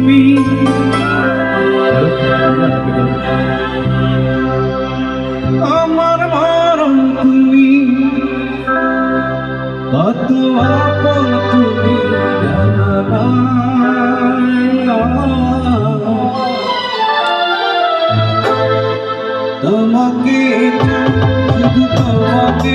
তুমি। আমার ভরণ তুমি। কত আপন তুমি তোমাকে শুধু তোমাকে